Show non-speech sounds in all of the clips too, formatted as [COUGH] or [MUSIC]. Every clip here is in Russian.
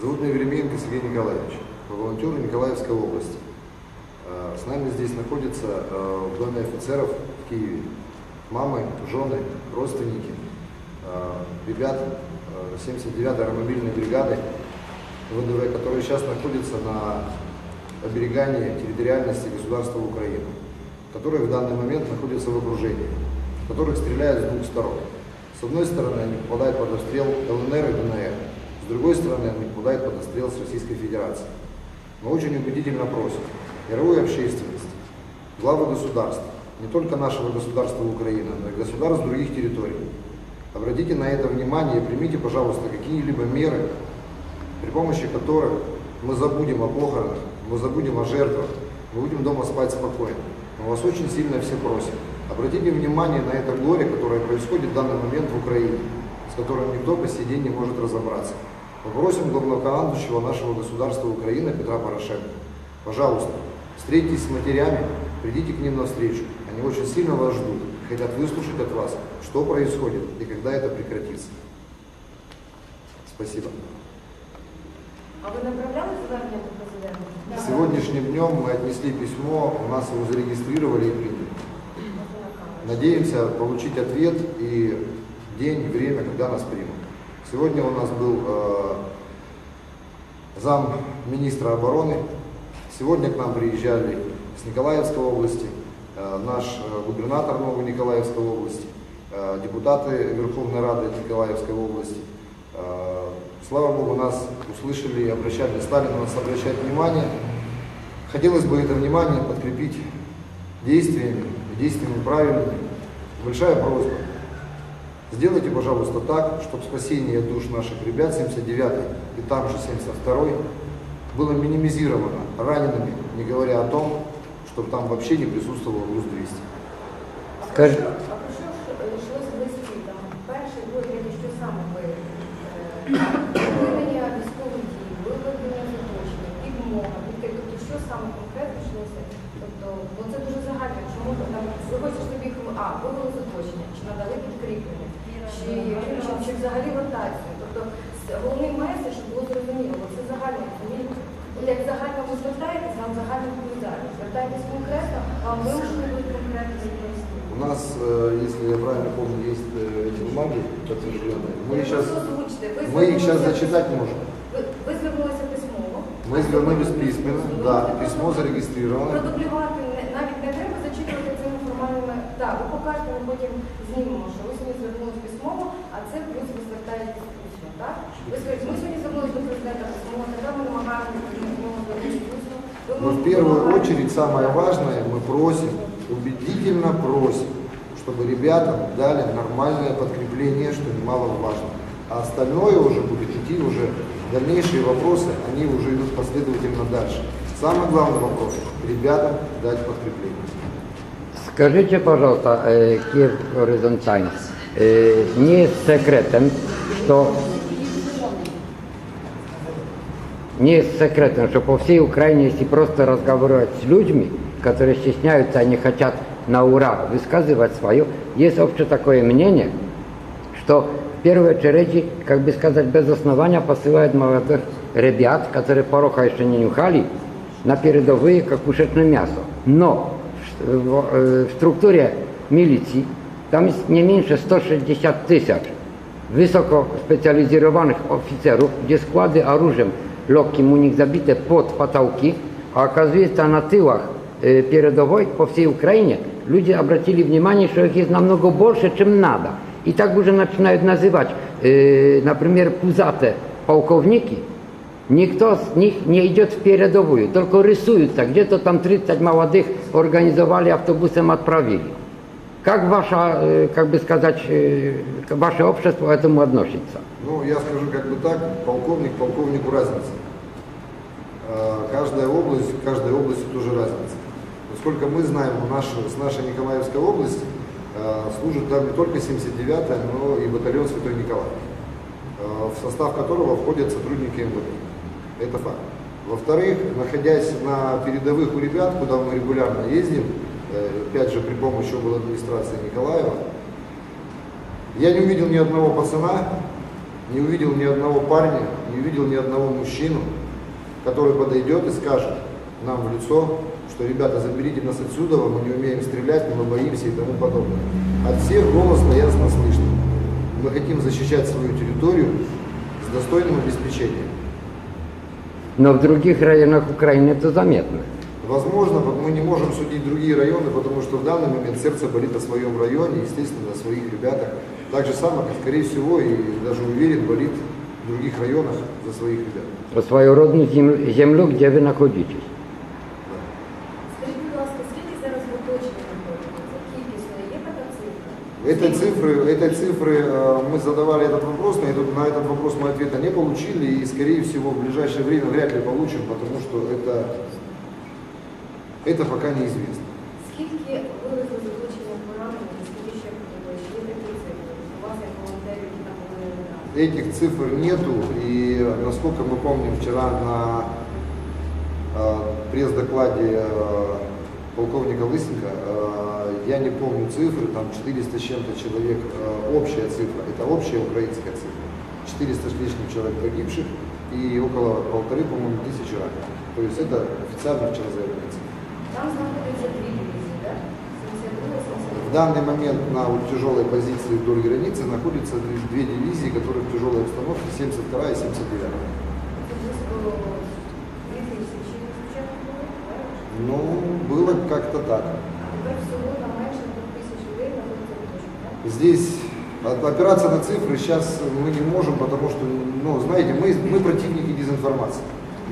Зовут меня Веремеенко Сергей Николаевич, волонтер Николаевской области. Э, С нами здесь находится э, в доме офицеров в Киеве мамы, жены, родственники, э, ребят э, 79-й аэромобильной бригады ВДВ, которые сейчас находятся на оберегании территориальности государства Украины, которые в данный момент находятся в окружении, которых стреляют с двух сторон. С одной стороны, они попадают под обстрел ЛНР и ДНР, с другой стороны, они попадают под обстрел с Российской Федерации. Мы очень убедительно просим мировую общественность, главы государств, не только нашего государства Украины, но и государств других территорий. Обратите на это внимание и примите, пожалуйста, какие-либо меры, при помощи которых мы забудем о похоронах, мы забудем о жертвах, мы будем дома спать спокойно. Мы вас очень сильно все просим. Обратите внимание на это горе, которое происходит в данный момент в Украине, с которым никто по сей день не может разобраться. Попросим главнокомандующего нашего государства Украины Петра Порошенко, пожалуйста, встретитесь с матерями, придите к ним навстречу. Они очень сильно вас ждут, хотят выслушать от вас, что происходит и когда это прекратится. Спасибо. А ви направляли звернення до президента? Сегодняшним днем мы отнесли письмо, у нас его зарегистрировали и приняли. Надеемся получить ответ и день, время, когда нас примут. Сегодня у нас был э, зам министра обороны. Сегодня к нам приезжали с Николаевской области, э, наш э, губернатор Новой Николаевской области, э, депутаты Верховной Рады Николаевской области. Э, слава Богу, нас услышали и обращали, стали на нас обращать внимание. Хотелось бы это внимание подкрепить действиями, действиями правильными. Большая просьба. Сделайте, пожалуйста, так, чтобы спасение душ наших ребят 79 и там же 72 было минимизировано ранеными, не говоря о том, чтобы там вообще не присутствовал ГУС-200. А Скажи- про що ж е, йшлось в листі? Там перший, другий, що саме ви? е, а, вивели заточення, чи надали підкріплення, чи, чи, чи взагалі ротацію. Тобто с- головний меседж, щоб було зрозуміло, бо це загально, розумієте? От як загально ви звертаєтесь, вам загально відповідають. Звертайтесь конкретно, вам вимушені будуть конкретно відповісти. У нас, э, если я правильно помню, есть э, эти бумаги подтвержденные. Мы их сейчас, просто озвучте. Ви мы их сейчас звернулися- зачитать можем. Ви, ви звернулися письмово. Мы звернулись письменно, да, письмо зарегистрировано. Продублювати Так, ви покажете, ми потім знімемо, що ви сьогодні звернулись письмово, а це плюс ви звертаєтесь усно, так? Ви скажете, ми сьогодні звернулись до президента письмово, тепер ми намагаємося до нього звернутися усно. Ви Но в можете первую намагатися- очередь самое важное, мы просим, убедительно просим, чтобы ребятам дали нормальное подкрепление, что немаловажно. А остальное уже будет идти уже, дальнейшие вопросы, они уже идут последовательно дальше. Самый главный вопрос, ребятам дать подкрепление. Скажите, пожалуйста, э, Киев Horizon Times, э, не есть секретом, что не есть секретом, что по всей Украине, если просто разговаривать с людьми, которые стесняются, они хотят на ура высказывать свое, есть общее такое мнение, что в первой очереди, как бы сказать, без основания посылают молодых ребят, которые пороха еще не нюхали, на передовые, как кушетное мясо. Но в, в- э, в структуре милиции там есть не меньше 160 тысяч высокоспециализированных офицеров, где склады оружием легким у них забиты под потолки, а оказывается на тылах э, передовой по всей Украине люди обратили внимание, что их есть намного больше, чем надо. И так уже начинают называть, э, например, пузатые полковники, Никто с них не идет в передовую, только рисуются. Где-то там 30 молодых организовали, автобусом отправили. Как ваше, э, как бы сказать, э, ваше общество к этому относится? Ну, я скажу как бы так, полковник полковнику разница. Э, Каждая область, в каждой области тоже разница. Насколько мы знаем, у нашей, с нашей Николаевской области э, служит там не только 79-я, но и батальон Святой Николай, э, в состав которого входят сотрудники МВД. Это факт. Во-вторых, находясь на передовых у ребят, куда мы регулярно ездим, э, опять же при помощи обл. администрации Николаева, я не увидел ни одного пацана, не увидел ни одного парня, не увидел ни одного мужчину, который подойдет и скажет нам в лицо, что, ребята, заберите нас отсюда, мы не умеем стрелять, мы боимся и тому подобное. От всех голос ясно слышно. Мы хотим защищать свою территорию с достойным обеспечением. Но в других районах Украины это заметно. Возможно, мы не можем судить другие районы, потому что в данный момент сердце болит о своем районе, естественно, о своих ребятах. Так же самое, как, скорее всего, и даже уверен, болит в других районах за своих ребят. Про свою родну зем- землю, где вы находитесь. цифра? Этой цифры, этой цифры э, мы задавали этот вопрос, на этот, на этот вопрос мы ответа не получили и, скорее всего, в ближайшее время вряд ли получим, потому что это, это пока неизвестно. Скільки вивезли з оточення поранених, і скільки ще подали? Чи є такі цифри? У вас як волонтерів, які там були не раз? Этих цифр нету, и насколько мы помним, вчера на э, пресс-докладе э, полковника Лысенко, э, я не помню цифры, там 400 с чем-то человек, э, общая цифра, это общая украинская цифра, 400 с лишним человек погибших и около полторы, по-моему, тысячи раненых. То есть это официально вчера заявленная цифра. Там знаходиться дві дивізії, так? 72 72 В данный момент на вот тяжелой позиции вдоль границы находятся две- две дивизии, которые в тяжелой обстановке, 72 и 79. Це близько 2 тисячі спочатку було, так? Ну, было как-то так. Тепер всього там менше 2 тисяч людей знаходиться в оточенні, так? Здесь опираться на цифры сейчас мы не можем, потому что, ну, знаете, мы, мы противники дезинформации.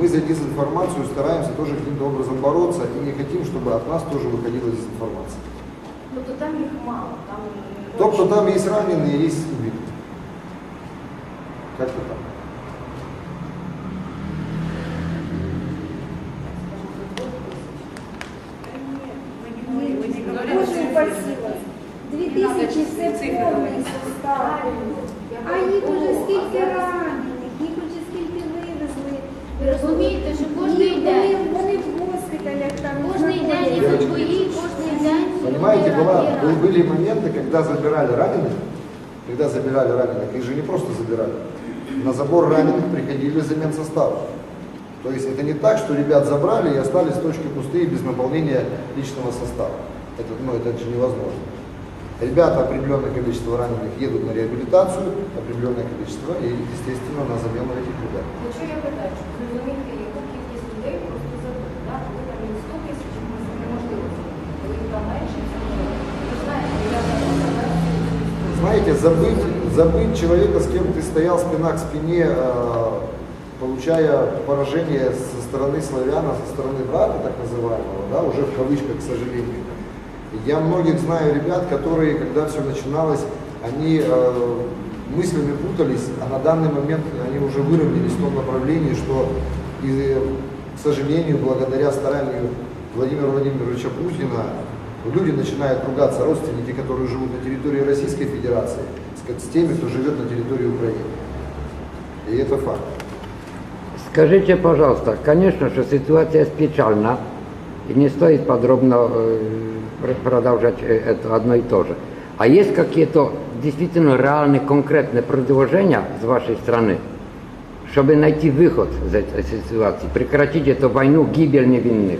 Мы за дезинформацию стараемся тоже каким-то образом бороться и не хотим, чтобы от нас тоже выходила дезинформация. Тобто там їх мало, там... Тобто там есть раненые, есть убитые. Как-то так. Понимаете, была, были моменты, когда забирали раненых, когда забирали раненых, их же не просто забирали. На забор раненых приходили замен состава. То есть это не так, что ребят забрали и остались точки пустые без наполнения личного состава. Это, ну, это же невозможно. Ребята определенное количество раненых едут на реабилитацию, определенное количество, и, естественно, на замену этих ребят. Знаете, забыть, забыть человека, с кем ты стоял спина к спине, э, получая поражение со стороны славяна, со стороны брата, так называемого, да, уже в кавычках, к сожалению. Я многих знаю ребят, которые, когда все начиналось, они э, мыслями путались, а на данный момент они уже выровнялись в том направлении, что, и, к сожалению, благодаря старанию Владимира Владимировича Путина, люди начинают ругаться, родственники, которые живут на территории Российской Федерации, с, теми, кто живет на территории Украины. И это факт. Скажите, пожалуйста, конечно, что ситуация печальна, и не стоит подробно э, пр- продолжать э, это одно и то же. А есть какие-то действительно реальные, конкретные предложения с вашей стороны, чтобы найти выход из этой ситуации, прекратить эту войну, гибель невинных?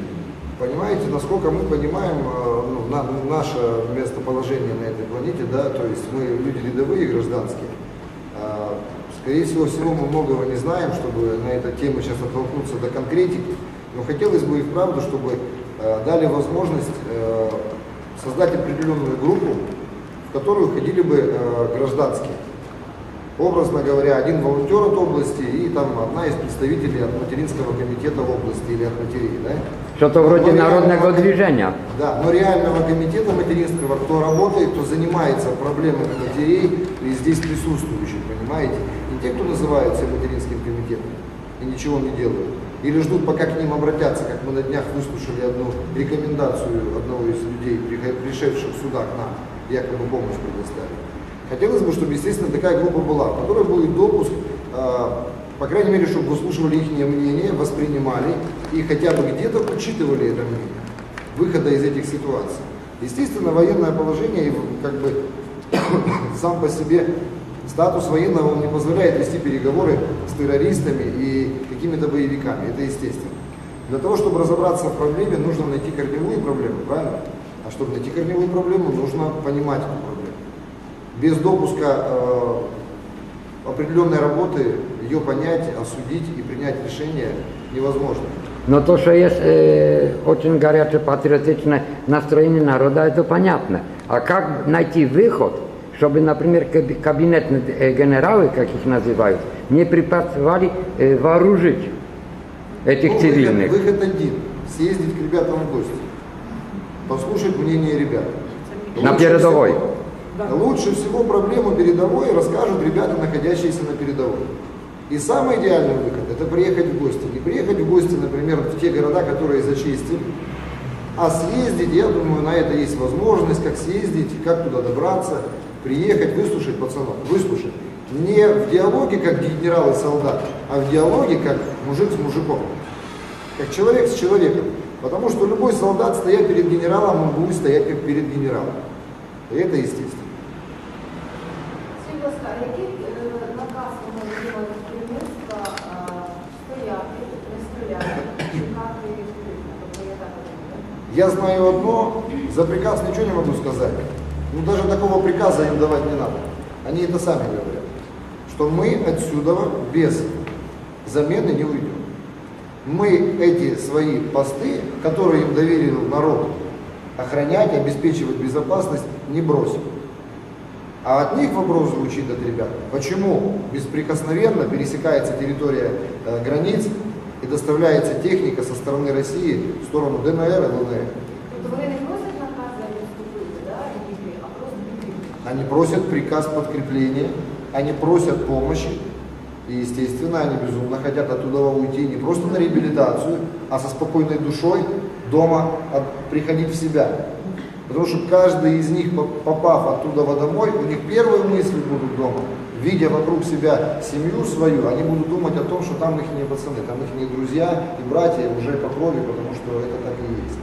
Понимаете, насколько мы понимаем э, на- наше местоположение на этой планете, да, то есть мы люди рядовые, гражданские. А, Скорее всего, всего мы многого не знаем, чтобы на эту тему сейчас оттолкнуться до конкретики. Но хотелось бы и вправду, чтобы э, дали возможность э, создать определенную группу, в которую входили бы э, гражданские. Образно говоря, один волонтер от области и там одна из представителей от материнского комитета в области или от матерей. Да? Что-то вроде Но народного реального- движения. Да, но реального комитета материнского, кто работает, кто занимается проблемами матерей и здесь присутствующих, понимаете? Не те, кто называют себя материнским комитетом и ничего не делают. Или ждут, пока к ним обратятся, как мы на днях выслушали одну рекомендацию одного из людей, пришедших сюда к нам, якобы помощь предоставить. Хотелось бы, чтобы, естественно, такая группа была, в которой был и допуск, э, по крайней мере, чтобы выслушивали их мнение, воспринимали и хотя бы где-то учитывали это мнение выхода из этих ситуаций. Естественно, военное положение и как бы [COUGHS] сам по себе Статус военного он не позволяет вести переговоры с террористами и какими-то боевиками. Это естественно. Для того, чтобы разобраться в проблеме, нужно найти корневую проблему, правильно? А чтобы найти корневую проблему, нужно понимать эту проблему. Без допуска э, определенной работы ее понять, осудить и принять решение невозможно. No to, że jest e, очень горячее патриотичное настроение народа, это понятно. А как найти выход, чтобы, например, каби- кабинетные э, генералы, как их называют, не препятствовали э, вооружить этих Ну, цивильных? Выход, выход один. Съездить к ребятам в гости. Послушать мнение ребят. На передовой. всего- лучше всего проблему передовой расскажут ребята, находящиеся на передовой. И самый идеальный выход – это приехать в гости. Не приехать в гости, например, в те города, которые зачистили, а съездить, я думаю, на это есть возможность, как съездить, как туда добраться, приехать, выслушать пацанов, выслушать. Не в диалоге, как генерал и солдат, а в диалоге, как мужик с мужиком, как человек с человеком. Потому что любой солдат, стоя перед генералом, он будет стоять как перед генералом. И это естественно Скажіть, будь ласка, який е, наказ ви можете від керівництва е, стояти, не стріляти, чекати відповідно? Тобто я так розумію. Я знаю одно, за приказ ничего не могу сказать. Ну даже такого приказа им давать не надо. Они это сами говорят. Что мы отсюда без замены не уйдем. Мы эти свои посты, которые им доверил народ, охранять, обеспечивать безопасность, не бросим. А от них вопрос звучит от ребят, почему беспрекосновенно пересекается территория э, границ и доставляется техника со стороны России в сторону ДНР и ЛНР. А. Они просят приказ подкрепления, они просят помощи, и, естественно, они безумно хотят оттуда уйти не просто на реабилитацию, а со спокойной душой дома от- приходить в себя. Потому что каждый из них, по- попав оттуда домой, у них первые мысли будут дома. Видя вокруг себя семью свою, они будут думать о том, что там их не пацаны, там их не друзья и братья уже по крови, потому что это так и есть.